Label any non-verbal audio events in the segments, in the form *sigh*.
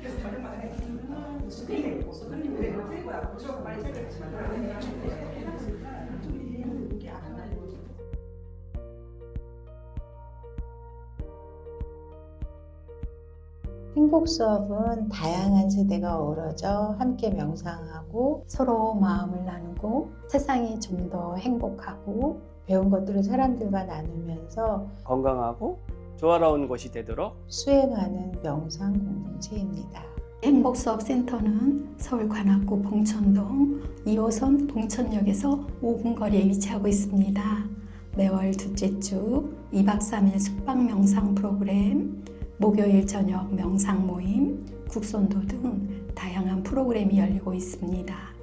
그래서 안 나요. 행복 수업은 다양한 세대가 어우러져 함께 명상하고 서로 마음을 나누고 세상이 좀 더 행복하고 배운 것들을 사람들과 나누면서 건강하고 조화로운 곳이 되도록 수행하는 명상 공동체입니다. 행복수업센터는 서울 관악구 봉천동 2호선 봉천역에서 5분 거리에 위치하고 있습니다. 매월 둘째 주 2박 3일 숙박 명상 프로그램, 목요일 저녁 명상 모임, 국선도 등 다양한 프로그램이 열리고 있습니다.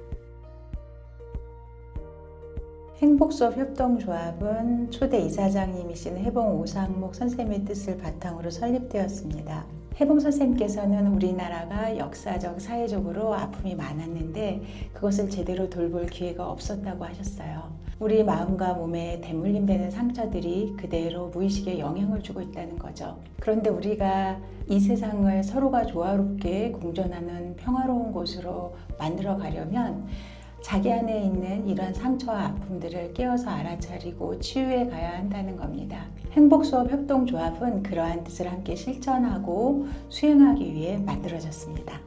행복수업 협동조합은 초대 이사장님이신 해봉 오상목 선생님의 뜻을 바탕으로 설립되었습니다. 해봉 선생님께서는 우리나라가 역사적, 사회적으로 아픔이 많았는데 그것을 제대로 돌볼 기회가 없었다고 하셨어요. 우리 마음과 몸에 대물림되는 상처들이 그대로 무의식에 영향을 주고 있다는 거죠. 그런데 우리가 이 세상을 서로가 조화롭게 공존하는 평화로운 곳으로 만들어 가려면 자기 안에 있는 이런 상처와 아픔들을 깨어서 알아차리고 치유해 가야 한다는 겁니다. 행복수업 협동조합은 그러한 뜻을 함께 실천하고 수행하기 위해 만들어졌습니다.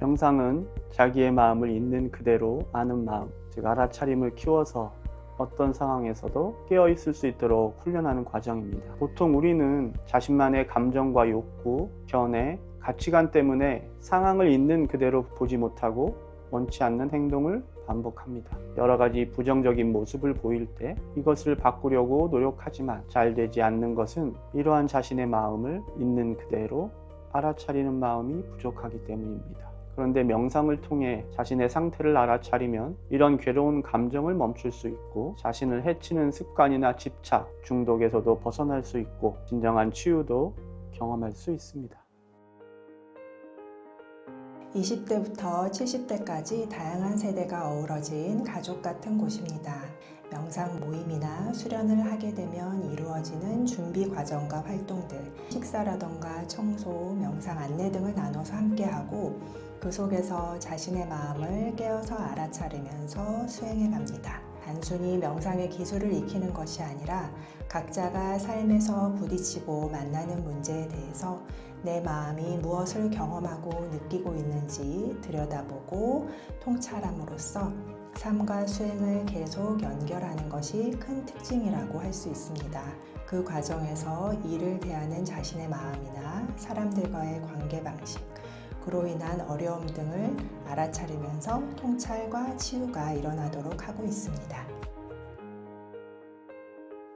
명상은 자기의 마음을 있는 그대로 아는 마음, 즉 알아차림을 키워서 어떤 상황에서도 깨어 있을 수 있도록 훈련하는 과정입니다. 보통 우리는 자신만의 감정과 욕구, 견해, 가치관 때문에 상황을 있는 그대로 보지 못하고 원치 않는 행동을 반복합니다. 여러 가지 부정적인 모습을 보일 때 이것을 바꾸려고 노력하지만 잘 되지 않는 것은 이러한 자신의 마음을 있는 그대로 알아차리는 마음이 부족하기 때문입니다. 그런데 명상을 통해 자신의 상태를 알아차리면 이런 괴로운 감정을 멈출 수 있고 자신을 해치는 습관이나 집착, 중독에서도 벗어날 수 있고 진정한 치유도 경험할 수 있습니다. 20대부터 70대까지 다양한 세대가 어우러진 가족 같은 곳입니다. 명상 모임이나 수련을 하게 되면 이루어지는 준비 과정과 활동들, 식사라던가 청소, 명상 안내 등을 나눠서 함께하고 그 속에서 자신의 마음을 깨어서 알아차리면서 수행해 갑니다. 단순히 명상의 기술을 익히는 것이 아니라 각자가 삶에서 부딪히고 만나는 문제에 대해서 내 마음이 무엇을 경험하고 느끼고 있는지 들여다보고 통찰함으로써 삶과 수행을 계속 연결하는 것이 큰 특징이라고 할 수 있습니다. 그 과정에서 일을 대하는 자신의 마음이나 사람들과의 관계 방식, 그로 인한 어려움 등을 알아차리면서 통찰과 치유가 일어나도록 하고 있습니다.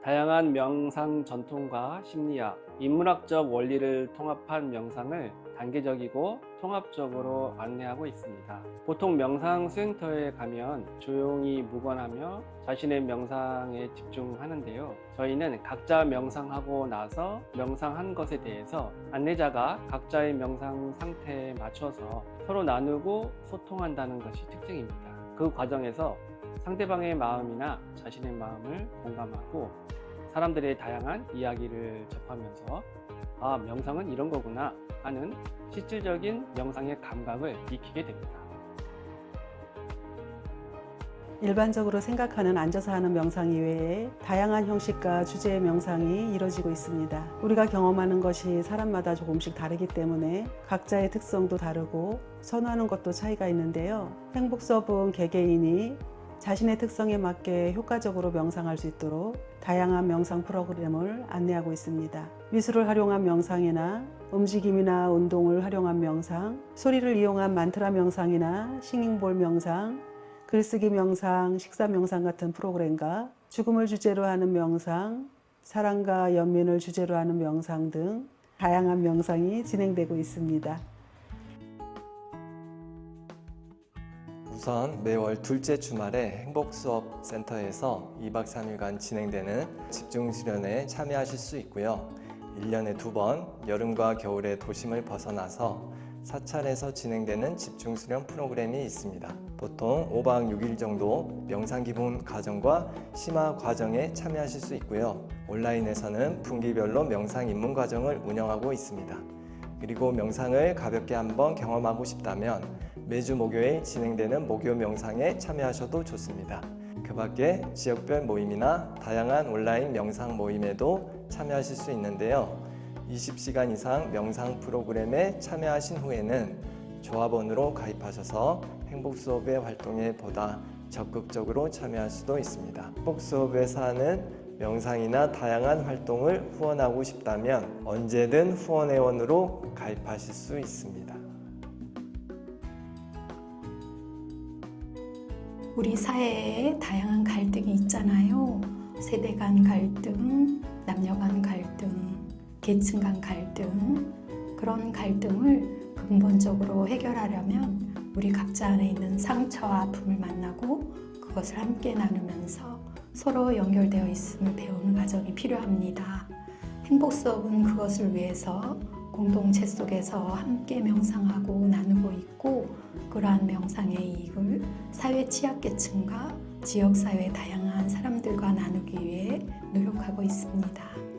다양한 명상 전통과 심리학, 인문학적 원리를 통합한 명상을 단계적이고 통합적으로 안내하고 있습니다. 보통 명상 수행터에 가면 조용히 묵언하며 자신의 명상에 집중하는데요. 저희는 각자 명상하고 나서 명상한 것에 대해서 안내자가 각자의 명상 상태에 맞춰서 서로 나누고 소통한다는 것이 특징입니다. 그 과정에서 상대방의 마음이나 자신의 마음을 공감하고 사람들의 다양한 이야기를 접하면서 아, 명상은 이런 거구나 하는 실질적인 명상의 감각을 익히게 됩니다. 일반적으로 생각하는 앉아서 하는 명상 이외에 다양한 형식과 주제의 명상이 이뤄지고 있습니다. 우리가 경험하는 것이 사람마다 조금씩 다르기 때문에 각자의 특성도 다르고 선호하는 것도 차이가 있는데요. 행복수업은 개개인이 자신의 특성에 맞게 효과적으로 명상할 수 있도록 다양한 명상 프로그램을 안내하고 있습니다. 미술을 활용한 명상이나 움직임이나 운동을 활용한 명상, 소리를 이용한 만트라 명상이나 싱잉볼 명상, 글쓰기 명상, 식사 명상 같은 프로그램과 죽음을 주제로 하는 명상, 사랑과 연민을 주제로 하는 명상 등 다양한 명상이 진행되고 있습니다. 우선 매월 둘째 주말에 행복수업 센터에서 2박 3일간 진행되는 집중 수련에 참여하실 수 있고요. 1년에 두 번 여름과 겨울에 도심을 벗어나서 사찰에서 진행되는 집중 수련 프로그램이 있습니다. 보통 5박 6일 정도 명상 기본 과정과 심화 과정에 참여하실 수 있고요. 온라인에서는 분기별로 명상 입문 과정을 운영하고 있습니다. 그리고 명상을 가볍게 한번 경험하고 싶다면 매주 목요일 진행되는 목요 명상에 참여하셔도 좋습니다. 그 밖에 지역별 모임이나 다양한 온라인 명상 모임에도 참여하실 수 있는데요. 20시간 이상 명상 프로그램에 참여하신 후에는 조합원으로 가입하셔서 행복 수업의 활동에 보다 적극적으로 참여할 수도 있습니다. 행복 수업에서 하는 명상이나 다양한 활동을 후원하고 싶다면 언제든 후원회원으로 가입하실 수 있습니다. 우리 사회에 다양한 갈등이 있잖아요. 세대 간 갈등, 남녀 간 갈등, 계층 간 갈등. 그런 갈등을 근본적으로 해결하려면 우리 각자 안에 있는 상처와 아픔을 만나고 그것을 함께 나누면서 서로 연결되어 있음을 배우는 과정이 필요합니다. 행복 수업은 그것을 위해서 공동체 속에서 함께 명상하고 나누고 있고 그러한 명상의 이익을 사회 취약계층과 지역사회 다양한 사람들과 나누기 위해 노력하고 있습니다.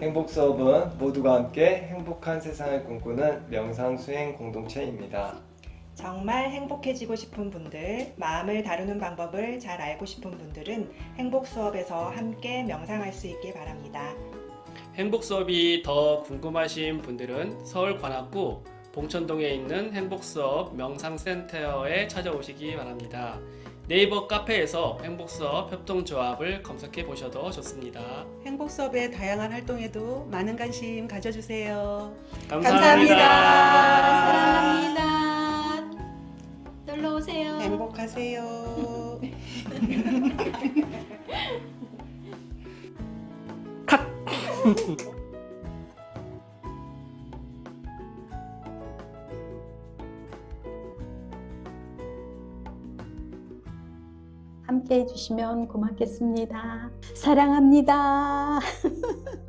행복 수업은 모두가 함께 행복한 세상을 꿈꾸는 명상 수행 공동체입니다. 정말 행복해지고 싶은 분들, 마음을 다루는 방법을 잘 알고 싶은 분들은 행복 수업에서 함께 명상할 수 있게 바랍니다. 행복 수업이 더 궁금하신 분들은 서울 관악구 봉천동에 있는 행복 수업 명상센터에 찾아오시기 바랍니다. 네이버 카페에서 행복 수업 협동조합을 검색해 보셔도 좋습니다. 행복 수업의 다양한 활동에도 많은 관심 가져주세요. 사랑합니다. 놀러 오세요. 행복하세요. *laughs* 함께 해주시면 고맙겠습니다. 사랑합니다. *laughs*